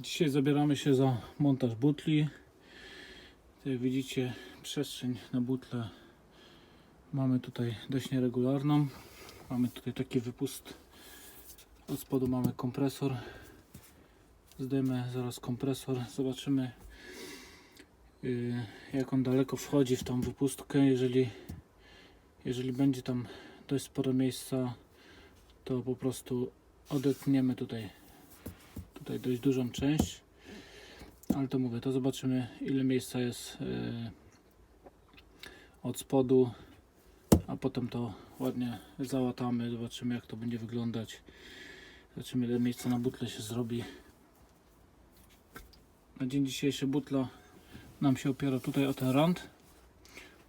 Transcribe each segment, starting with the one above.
Dzisiaj zabieramy się za montaż butli. Jak widzicie, przestrzeń na butle mamy tutaj dość nieregularną. Mamy tutaj taki wypust. Od spodu mamy kompresor. Zdejmę zaraz kompresor. Zobaczymy yy, jak on daleko wchodzi w tą wypustkę. Jeżeli, jeżeli będzie tam dość sporo miejsca, to po prostu odetniemy tutaj tutaj dość dużą część. Ale to mówię, to zobaczymy ile miejsca jest yy, od spodu, a potem to ładnie załatamy, zobaczymy jak to będzie wyglądać. Zobaczymy ile miejsca na butle się zrobi. Na dzień dzisiejszy butla nam się opiera tutaj o ten rand.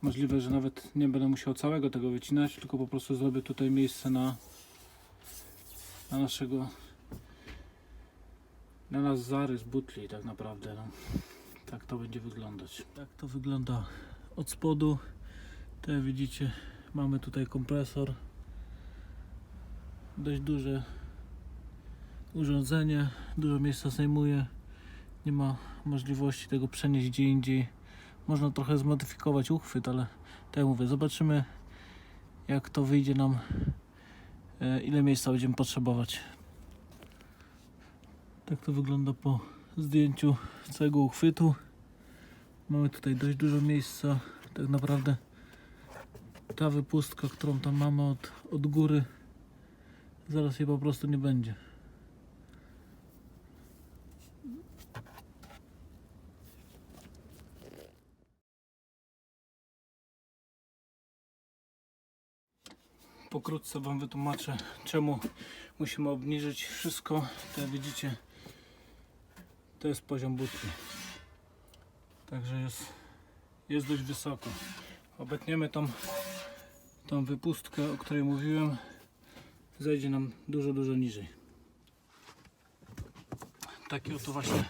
Możliwe, że nawet nie będę musiał całego tego wycinać, tylko po prostu zrobię tutaj miejsce na, na naszego na nas zarys butli tak naprawdę. No. Tak to będzie wyglądać. Tak to wygląda od spodu. Jak widzicie mamy tutaj kompresor. Dość duże urządzenie, dużo miejsca zajmuje. Nie ma możliwości tego przenieść gdzie indziej. Można trochę zmodyfikować uchwyt, ale tak jak mówię, zobaczymy jak to wyjdzie nam, e, ile miejsca będziemy potrzebować. Tak to wygląda po zdjęciu całego uchwytu. Mamy tutaj dość dużo miejsca. Tak naprawdę ta wypustka, którą tam mamy od, od góry, zaraz jej po prostu nie będzie. Pokrótce Wam wytłumaczę, czemu musimy obniżyć wszystko. To jak widzicie, to jest poziom butli. Także jest, jest dość wysoko. Obetniemy tą, tą wypustkę, o której mówiłem. Zejdzie nam dużo, dużo niżej. Takie oto właśnie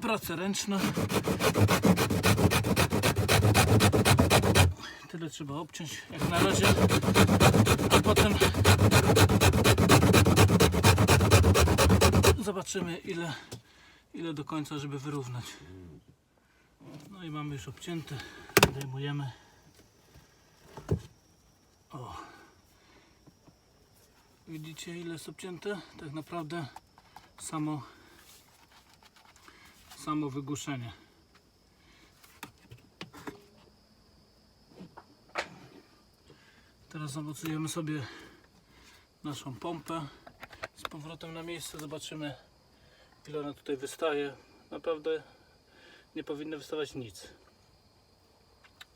prace ręczne. Tyle trzeba obciąć jak na razie, a potem zobaczymy ile, ile do końca, żeby wyrównać. No i mamy już obcięte, zdejmujemy. O. Widzicie ile jest obcięte? Tak naprawdę samo samo wygłuszenie. Teraz zamocujemy sobie naszą pompę z powrotem na miejsce. Zobaczymy ile ona tutaj wystaje. Naprawdę nie powinno wystawać nic.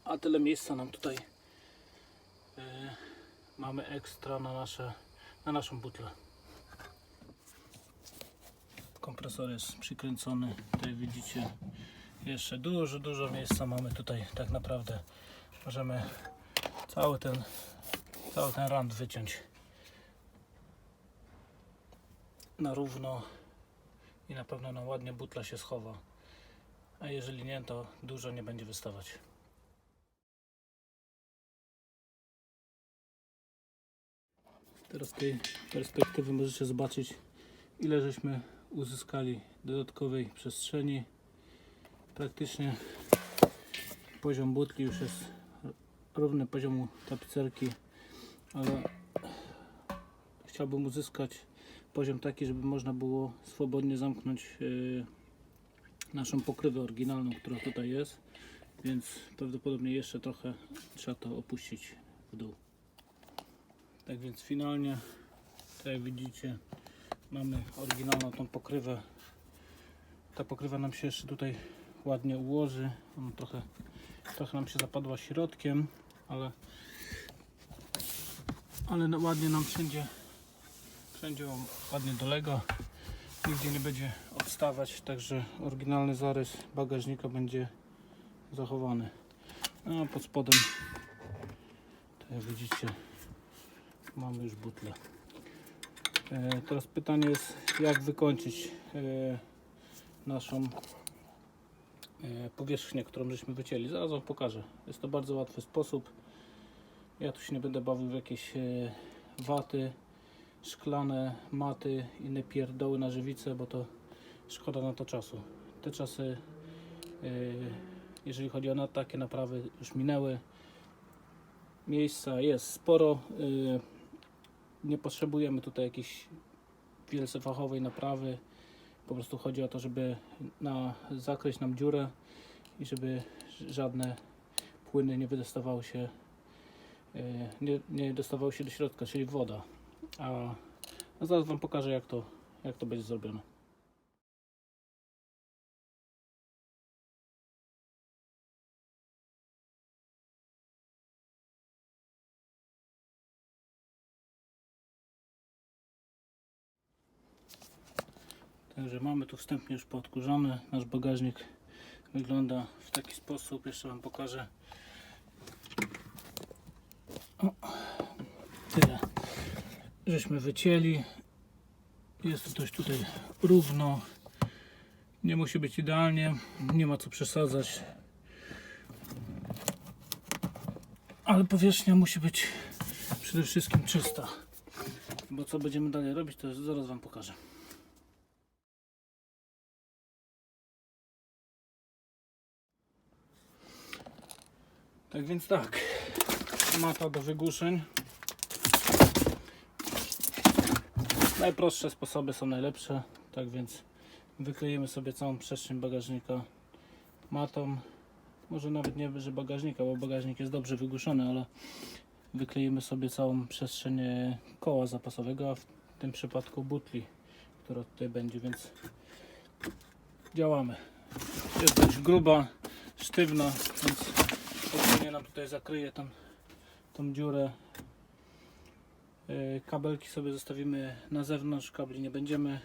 A tyle miejsca nam tutaj e, mamy ekstra na, nasze, na naszą butlę. Kompresor jest przykręcony. Tutaj widzicie jeszcze dużo, dużo miejsca mamy tutaj. Tak naprawdę możemy cały ten, cały ten rand wyciąć na równo i na pewno na ładnie butla się schowa. A jeżeli nie, to dużo nie będzie wystawać. Teraz z tej perspektywy możecie zobaczyć ile żeśmy uzyskali dodatkowej przestrzeni. Praktycznie poziom butli już jest równy poziomu tapicerki, ale chciałbym uzyskać poziom taki, żeby można było swobodnie zamknąć yy, naszą pokrywę oryginalną, która tutaj jest, więc prawdopodobnie jeszcze trochę trzeba to opuścić w dół. Tak więc finalnie, tak jak widzicie, mamy oryginalną tą pokrywę. Ta pokrywa nam się jeszcze tutaj ładnie ułoży. Ona trochę, trochę nam się zapadła środkiem, ale, ale no ładnie nam wszędzie, wszędzie ją ładnie dolega. Nigdzie nie będzie odstawać, także oryginalny zarys bagażnika będzie zachowany. No, a pod spodem, tak jak widzicie, mamy już butlę. E, Teraz pytanie jest, jak wykończyć e, naszą e, powierzchnię, którą żeśmy wycięli. Zaraz Wam pokażę. Jest to bardzo łatwy sposób. Ja tu się nie będę bawił w jakieś e, waty, szklane maty, inne pierdoły na żywicę, bo to szkoda na to czasu. Te czasy, yy, jeżeli chodzi o na takie naprawy, już minęły. Miejsca jest sporo. Yy, nie potrzebujemy tutaj jakiejś wielce fachowej naprawy. Po prostu chodzi o to, żeby na, zakryć nam dziurę i żeby żadne płyny nie wydostawały się, yy, nie, nie dostawały się do środka, czyli woda. A, a zaraz Wam pokażę, jak to, jak to będzie zrobione. Także mamy tu wstępnie już podkurzony. Nasz bagażnik wygląda w taki sposób. Jeszcze Wam pokażę. O, tyle. Żeśmy wycięli. Jest to dość tutaj równo. Nie musi być idealnie. Nie ma co przesadzać. Ale powierzchnia musi być przede wszystkim czysta. Bo co będziemy dalej robić, to zaraz Wam pokażę. Tak więc tak, mata do wygłuszeń. Najprostsze sposoby są najlepsze, tak więc wykleimy sobie całą przestrzeń bagażnika matą. Może nawet nie że bagażnika, bo bagażnik jest dobrze wygłuszony, ale wykleimy sobie całą przestrzeń e, koła zapasowego, a w tym przypadku butli, która tutaj będzie, więc działamy. Jest dość gruba, sztywna, więc spokojnie nam tutaj zakryje tą, tą dziurę. Yy, Kabelki sobie zostawimy na zewnątrz, kabli nie będziemy,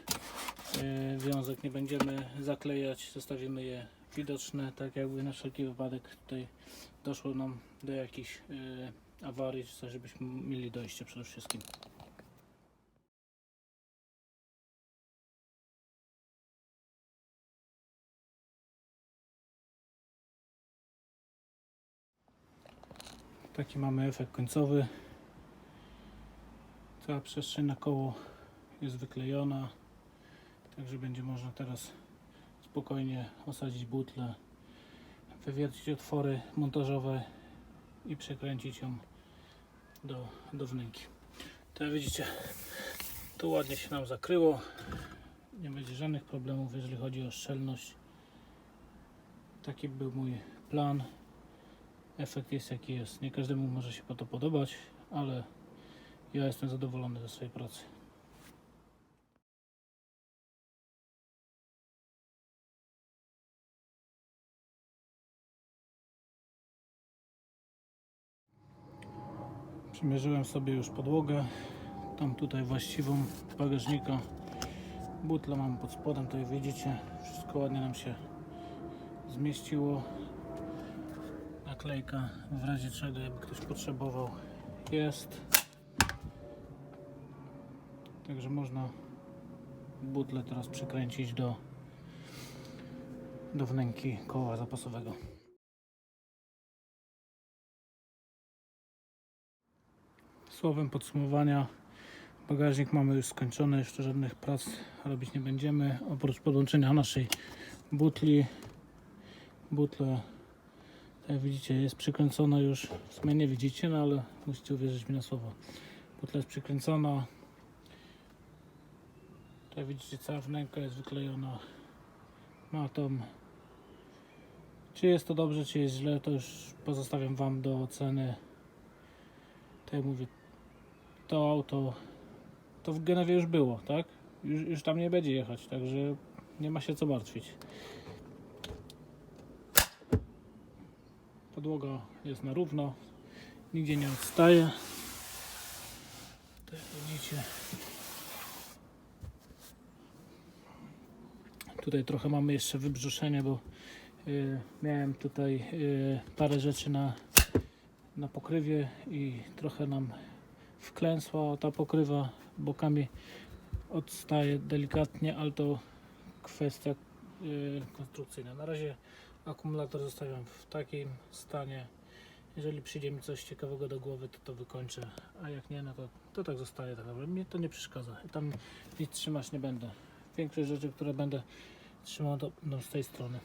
yy, wiązek nie będziemy zaklejać, zostawimy je widoczne, tak jakby na wszelki wypadek tutaj doszło nam do jakichś yy, awarii, czy żebyśmy mieli dojście przede wszystkim. Taki mamy efekt końcowy. Cała przestrzeń na koło jest wyklejona, także będzie można teraz spokojnie osadzić butlę, wywiercić otwory montażowe i przekręcić ją do, do wnęki. To widzicie, tu ładnie się nam zakryło. Nie będzie żadnych problemów, jeżeli chodzi o szczelność. Taki był mój plan efekt jest jaki jest. Nie każdemu może się to podobać, ale ja jestem zadowolony ze swojej pracy. Przymierzyłem sobie już podłogę, tam tutaj właściwą bagażnika. Butlę mam pod spodem, tutaj widzicie, wszystko ładnie nam się zmieściło naklejka w razie czego jakby ktoś potrzebował jest także można butlę teraz przykręcić do do wnęki koła zapasowego słowem podsumowania bagażnik mamy już skończony jeszcze żadnych prac robić nie będziemy oprócz podłączenia naszej butli butle jak widzicie jest przykręcona już, w sumie nie widzicie, no ale musicie uwierzyć mi na słowo. Butla jest przykręcona. Tutaj widzicie cała wnęka jest wyklejona matą. Czy jest to dobrze, czy jest źle, to już pozostawiam Wam do oceny. Jak mówię, to auto to w Genewie już było, tak? Już, już tam nie będzie jechać, także nie ma się co martwić. Podłoga jest na równo, nigdzie nie odstaje. Tak widzicie. Tutaj trochę mamy jeszcze wybrzuszenie, bo y, miałem tutaj y, parę rzeczy na, na pokrywie i trochę nam wklęsła ta pokrywa bokami odstaje delikatnie, ale to kwestia y, konstrukcyjna. Na razie akumulator zostawiam w takim stanie. Jeżeli przyjdzie mi coś ciekawego do głowy, to to wykończę, a jak nie, no to, to tak zostaje. Tak naprawdę mnie to nie przeszkadza. Tam nic trzymać nie będę. Większość rzeczy, które będę Trzymam to no, z tej strony.